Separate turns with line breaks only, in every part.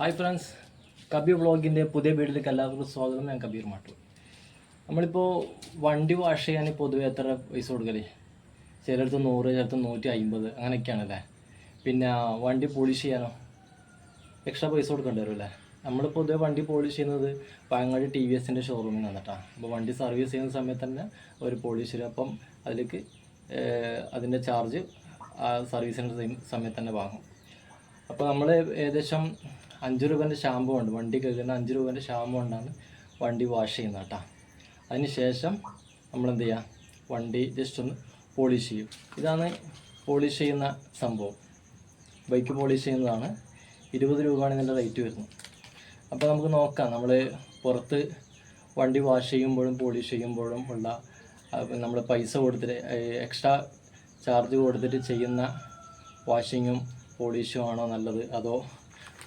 Hi friends Kabir വ്ളോഗിന്റെ പുതിയ വീട്ടിലേക്ക് എല്ലാവർക്കും സ്വാഗതം. ഞാൻ കബീർ മാട്ടു നമ്മളിപ്പോൾ വണ്ടി വാഷ് ചെയ്യാൻ പൊതുവെ എത്ര പൈസ കൊടുക്കൽ? ചിലടത്ത് നൂറ് ചിലടത്ത് നൂറ്റി അമ്പത് അങ്ങനെയൊക്കെയാണല്ലേ? പിന്നെ വണ്ടി പോളിഷ് ചെയ്യാനോ? എക്സ്ട്രാ പൈസ കൊടുക്കേണ്ടി വരും അല്ലേ നമ്മൾ പൊതുവെ വണ്ടി പോളിഷ് ചെയ്യുന്നത് പഴങ്ങാടി ടി വി എസിന്റെ ഷോറൂമിൽ നിന്നാണ് കേട്ടോ അപ്പോൾ വണ്ടി സർവീസ് ചെയ്യുന്ന സമയത്ത് തന്നെ ഒരു പോളിഷ് തരും അപ്പം അതിലേക്ക് അതിന്റെ ചാർജ് സർവീസിന്റെ സമയത്ത് തന്നെ വാങ്ങും. അപ്പോൾ നമ്മൾ ഏകദേശം അഞ്ച് രൂപേന്റെ ഷാമ്പു ഉണ്ട്. വണ്ടി കഴുകുന്ന അഞ്ച് രൂപേന്റെ ഷാമ്പു കൊണ്ടാണ് വണ്ടി വാഷ് ചെയ്യുന്നത് കേട്ടോ അതിന് ശേഷം നമ്മൾ എന്ത് ചെയ്യുക വണ്ടി ജസ്റ്റ് ഒന്ന് പോളിഷ് ചെയ്യും. ഇതാണ് പോളിഷ് ചെയ്യുന്ന സംഭവം. ബൈക്ക് പോളിഷ് ചെയ്യുന്നതാണ്. ഇരുപത് രൂപയാണ് ഇതിന്റെ റേറ്റ് വരുന്നത്. അപ്പോൾ നമുക്ക് നോക്കാം. നമ്മൾ പുറത്ത് വണ്ടി വാഷ് ചെയ്യുമ്പോഴും പോളിഷ് ചെയ്യുമ്പോഴും ഉള്ള നമ്മൾ പൈസ കൊടുത്തിട്ട് എക്സ്ട്രാ ചാർജ് കൊടുത്തിട്ട് ചെയ്യുന്ന വാഷിങ്ങും പോളിഷും ആണോ നല്ലത്? അതോ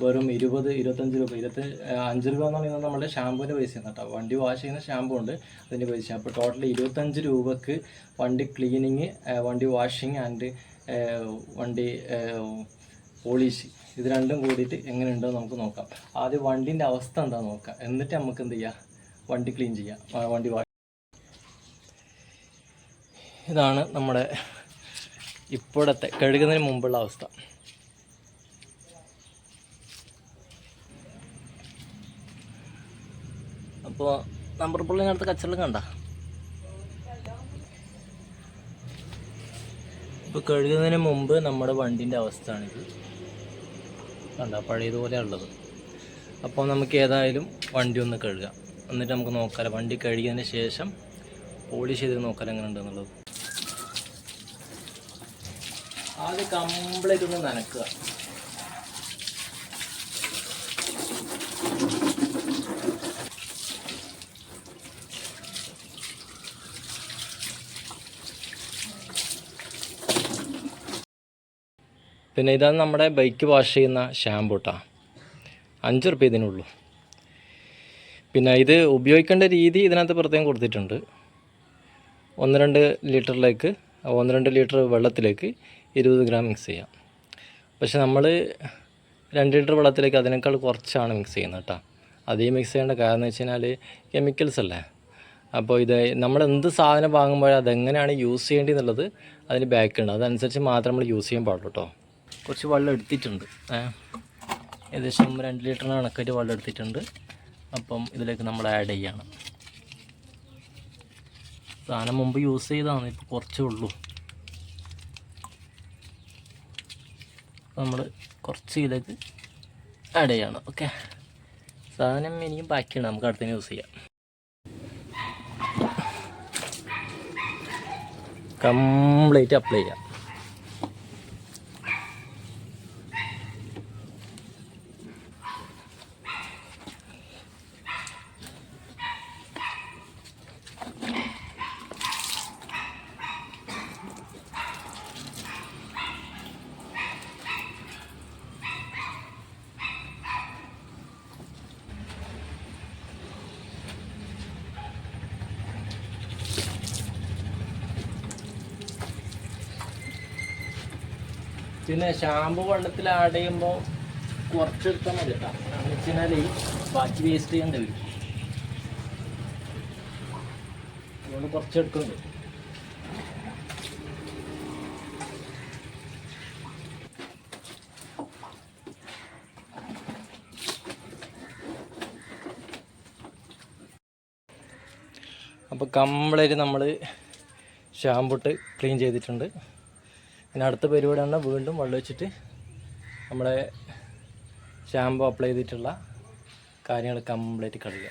വെറും ഇരുപത് ഇരുപത്തഞ്ച് രൂപ. ഇരുപത്തി അഞ്ച് രൂപ എന്ന് പറയുന്നത് നമ്മുടെ ഷാമ്പൂവിന്റെ പൈസയാണ് കേട്ടോ. വണ്ടി വാഷ് ചെയ്യുന്ന ഷാമ്പു ഉണ്ട് അതിന്റെ പൈസ. അപ്പോൾ ടോട്ടൽ ഇരുപത്തഞ്ച് രൂപക്ക് വണ്ടി ക്ലീനിങ് വണ്ടി വാഷിങ് ആൻഡ് വണ്ടി പോളിഷ്. ഇത് രണ്ടും കൂടിയിട്ട് എങ്ങനെയുണ്ടോ നമുക്ക് നോക്കാം. ആദ്യം വണ്ടിന്റെ അവസ്ഥ എന്താ നോക്കാം. എന്നിട്ട് നമുക്ക് എന്ത് ചെയ്യാം? വണ്ടി ക്ലീൻ ചെയ്യാം. വണ്ടി വാഷ് ഇതാണ് നമ്മുടെ ഇപ്പോഴത്തെ കഴുകുന്നതിന് മുമ്പുള്ള അവസ്ഥ. അപ്പോൾ നമ്പർ പുള്ളി അടുത്ത് കച്ചവടം കണ്ട? ഇപ്പോൾ കഴുകുന്നതിന് മുമ്പ് നമ്മുടെ വണ്ടിന്റെ അവസ്ഥയാണിത് കണ്ട പഴയതുപോലെ ഉള്ളത് അപ്പോൾ നമുക്ക് ഏതായാലും വണ്ടി ഒന്ന് കഴുകാം. എന്നിട്ട് നമുക്ക് നോക്കാം വണ്ടി കഴുകിയതിന് ശേഷം പോളിഷ് ചെയ്ത് നോക്കാൻ എങ്ങനെ ഉണ്ടെന്നുള്ളത് ആദ്യം കംപ്ലീറ്റ് ഒന്ന് നനക്കുക. പിന്നെ ഇതാണ് നമ്മുടെ ബൈക്ക് വാഷ് ചെയ്യുന്ന ഷാമ്പൂട്ടാ അഞ്ച് റുപ്യ ഇതിനുള്ളൂ. പിന്നെ ഇത് ഉപയോഗിക്കേണ്ട രീതി ഇതിനകത്ത് പ്രത്യേകം കൊടുത്തിട്ടുണ്ട്. ഒന്ന് രണ്ട് ലിറ്ററിലേക്ക് ഒന്ന് രണ്ട് ലിറ്റർ വെള്ളത്തിലേക്ക് ഇരുപത് ഗ്രാം മിക്സ് ചെയ്യാം. പക്ഷെ നമ്മൾ രണ്ട് ലിറ്റർ വെള്ളത്തിലേക്ക് അതിനേക്കാൾ കുറച്ചാണ് മിക്സ് ചെയ്യുന്നത് കേട്ടോ അതേ മിക്സ് ചെയ്യേണ്ട കാരണം എന്ന് വെച്ച് കെമിക്കൽസ് അല്ലേ? അപ്പോൾ ഇത് നമ്മൾ എന്ത് സാധനം വാങ്ങുമ്പോഴും അതെങ്ങനെയാണ് യൂസ് ചെയ്യേണ്ടത് എന്നുള്ളത് അതിന് ബാക്ക് ഉണ്ട് അതനുസരിച്ച് മാത്രം നമ്മൾ യൂസ് ചെയ്യാൻ പാടുള്ളൂ കേട്ടോ കുറച്ച് വെള്ളം എടുത്തിട്ടുണ്ട്. ഏകദേശം രണ്ട് ലിറ്ററിന് കണക്കായിട്ട് വെള്ളം എടുത്തിട്ടുണ്ട് അപ്പം ഇതിലേക്ക് നമ്മൾ ആഡ് ചെയ്യണം. സാധനം മുമ്പ് യൂസ് ചെയ്താണ് ഇപ്പോൾ കുറച്ചേ ഉള്ളൂ. നമ്മൾ കുറച്ച് ഇതിലേക്ക് ആഡ് ചെയ്യണം ഓക്കെ സാധനം ഇനിയും ബാക്കിയാണ് നമുക്ക് അടുത്തതിന് യൂസ് ചെയ്യാം. കംപ്ലീറ്റ് അപ്ലൈ ചെയ്യാം. പിന്നെ ഷാമ്പു വെള്ളത്തിൽ ആഡ് ചെയ്യുമ്പോൾ കുറച്ചെടുത്താൽ മതി കേട്ടോ എന്ന് വെച്ച് കഴിഞ്ഞാൽ ബാക്കി വേസ്റ്റ് ചെയ്യാൻ കഴിയും അതുകൊണ്ട് കുറച്ചെടുക്കുന്നുണ്ട് അപ്പോൾ കംപ്ലീറ്റ് നമ്മൾ ഷാമ്പൂട്ട് ക്ലീൻ ചെയ്തിട്ടുണ്ട്. പിന്നെ അടുത്ത പരിപാടി പരിപാടിയാണ് വീണ്ടും വെള്ളം വെച്ചിട്ട് നമ്മളെ ഷാമ്പു അപ്ലൈ ചെയ്തിട്ടുള്ള കാര്യങ്ങൾ കംപ്ലീറ്റ് കഴുകുക.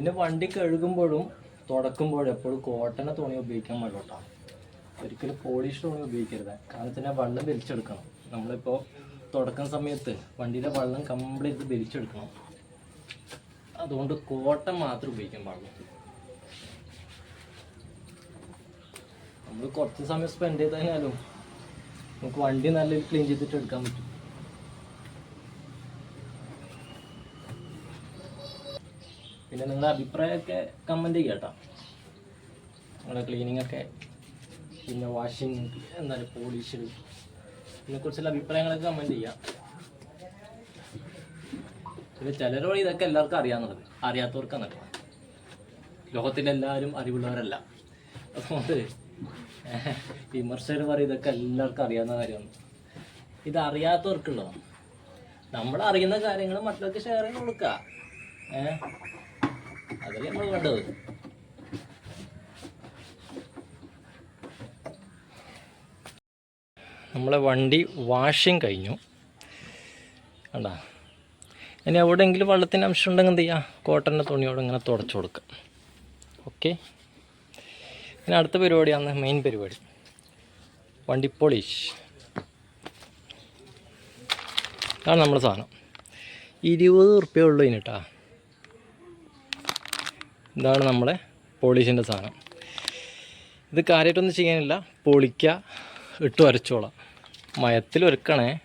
പിന്നെ വണ്ടി കഴുകുമ്പോഴും തുടക്കുമ്പോഴും എപ്പോഴും കോട്ടനെ തുണി ഉപയോഗിക്കാൻ പാടില്ല ഒരിക്കലും പോളിഷ് തുണി ഉപയോഗിക്കരുത്. കാരണം തന്നെ വെള്ളം വലിച്ചെടുക്കണം. നമ്മളിപ്പോൾ തുടക്കുന്ന സമയത്ത് വണ്ടിയിലെ വെള്ളം കംപ്ലീറ്റ് വലിച്ചെടുക്കണം. അതുകൊണ്ട് കോട്ടൺ മാത്രം ഉപയോഗിക്കാൻ പാടുള്ളൂ നമ്മൾ കുറച്ച് സമയം സ്പെൻഡ് ചെയ്താലും നമുക്ക് വണ്ടി നല്ല ക്ലീൻ ചെയ്തിട്ട് എടുക്കാൻ പറ്റും. പിന്നെ നിങ്ങളുടെ അഭിപ്രായമൊക്കെ കമന്റ് ചെയ്യാം കേട്ടോ. നിങ്ങളുടെ ക്ലീനിങ് ഒക്കെ പിന്നെ വാഷിങ് എന്താണ് പോളിഷ് ഇതിനെക്കുറിച്ചുള്ള അഭിപ്രായങ്ങളൊക്കെ കമന്റ് ചെയ്യാം പിന്നെ ചിലരോട് ഇതൊക്കെ എല്ലാവർക്കും അറിയാമെന്നുള്ളത് അറിയാത്തവർക്കാണ് ലോകത്തിലെല്ലാവരും അറിവുള്ളവരല്ല. അതുകൊണ്ട് വിമർശകർ പറയും ഇതൊക്കെ എല്ലാവർക്കും അറിയാവുന്ന കാര്യമാണ്. ഇത് അറിയാത്തവർക്കുള്ളതാണ്. നമ്മൾ അറിയുന്ന കാര്യങ്ങൾ മറ്റുള്ളവർക്ക് ഷെയർ ചെയ്ത് കൊടുക്കുക. ഏഹ് അതല്ലേ നമ്മൾ വേണ്ടത് നമ്മളെ വണ്ടി വാഷിങ് കഴിഞ്ഞു. കണ്ടാ? ഇനി എവിടെയെങ്കിലും വെള്ളത്തിന്റെ അംശം ഉണ്ടെങ്കിൽ എന്ത് ചെയ്യുക കോട്ടന്റെ തുണിയോട് ഇങ്ങനെ തുടച്ചു കൊടുക്കുക ഓക്കെ ഇനി അടുത്ത പരിപാടിയാണ് മെയിൻ പരിപാടി. വണ്ടി പോളിഷ് അതാണ് നമ്മുടെ സാധനം. ഇരുപത് ഉറുപ്പ്യ ഉള്ളൂ ഇതിന് ഇതാണ് നമ്മുടെ പോളിഷിന്റെ സാധനം. ഇത് കാര്യമായിട്ടൊന്നും ചെയ്യാനില്ല. പൊളിക്കുക ഇട്ട് വരച്ചോളാം. മയത്തിൽ ഒരുക്കണേ.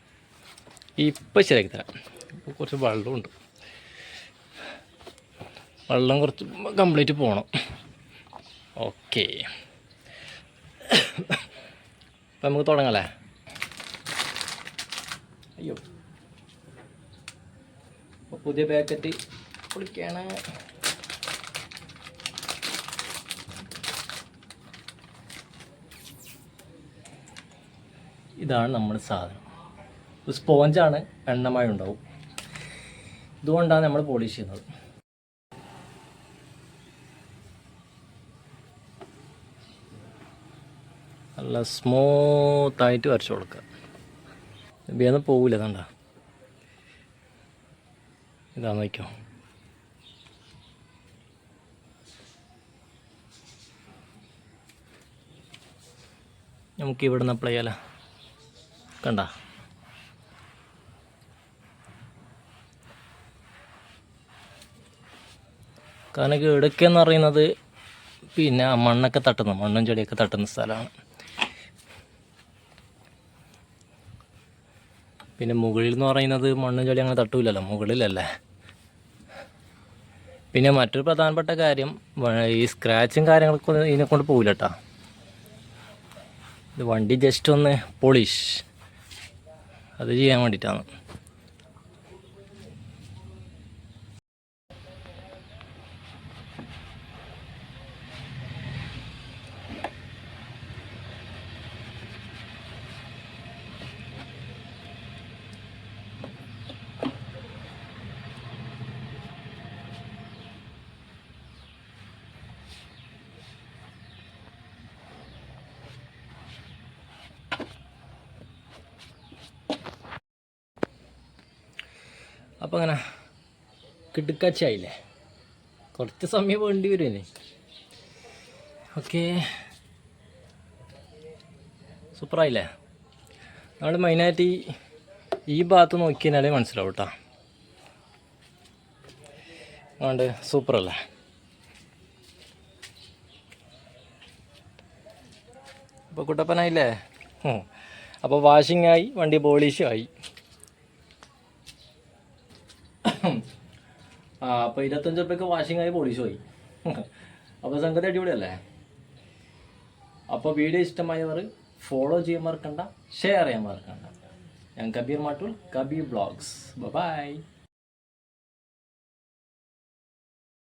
ഇപ്പം ശരിയാക്കി തരാം. ഇപ്പോൾ കുറച്ച് വെള്ളമുണ്ട്. വെള്ളം കുറച്ച് കംപ്ലീറ്റ് പോകണം. ഓക്കെ. അപ്പം നമുക്ക് തുടങ്ങല്ലേ? അയ്യോ. പുതിയ പാക്കറ്റ് പൊളിക്കാണ്. ഇതാണ് നമ്മുടെ സാധനം. ഒരു സ്പോഞ്ചാണ് എണ്ണമായി ഉണ്ടാവും. ഇതുകൊണ്ടാണ് നമ്മൾ പോളിഷ് ചെയ്യുന്നത്. നല്ല സ്മൂത്തായിട്ട് വരച്ചു കൊടുക്കുക. വേദന പോവില്ല കണ്ട? ഇതാ നോക്കിയോ നമുക്ക് നിന്ന് അപ്ലൈ ചെയ്യാലോ? കണ്ട. കാരണം എന്ന് പറയുന്നത് പിന്നെ മണ്ണൊക്കെ തട്ടുന്ന മണ്ണും ചെടിയൊക്കെ തട്ടുന്ന സ്ഥലമാണ്. പിന്നെ മുകളിൽ എന്ന് പറയുന്നത് മണ്ണും ചെടി അങ്ങനെ തട്ടൂലല്ലോ മുകളിലല്ലേ? പിന്നെ മറ്റൊരു പ്രധാനപ്പെട്ട കാര്യം ഈ സ്ക്രാച്ചും കാര്യങ്ങളൊക്കെ ഇതിനെ കൊണ്ട് പോകില്ല കേട്ടോ ഇത് വണ്ടി ജസ്റ്റ് ഒന്ന് പോളിഷ് അത് ചെയ്യാൻ വേണ്ടിയിട്ടാണ്. അപ്പോൾ അങ്ങനെ കിടുക്കാച്ചായില്ലേ? കുറച്ച് സമയം വേണ്ടി വരും ഓക്കെ. സൂപ്പറായില്ലേ? നമ്മൾ മെയിനായിട്ട് ഈ ഈ ഭാഗത്ത് നോക്കിയാലേ മനസ്സിലാവും കേട്ടോ അതുകൊണ്ട് സൂപ്പറല്ലേ? അപ്പോൾ കുട്ടപ്പനായില്ലേ. അപ്പോൾ വാഷിംഗ് ആയി വണ്ടി പോളിഷും ആയി. ആ അപ്പോൾ ഇരുപത്തഞ്ച് റുപ്യക്ക് വാഷിംഗ് ആയി പോളിഷ് പോയി. അപ്പോൾ സംഗതി അടിപൊളിയല്ലേ? അപ്പോൾ വീഡിയോ ഇഷ്ടമായവർ ഫോളോ ചെയ്യാൻ മറക്കണ്ട ഷെയർ ചെയ്യാൻ മറക്കണ്ട. ഞാൻ കബീർ മാട്ടൂൾ കബീർ ബ്ലോഗ്സ് ബൈ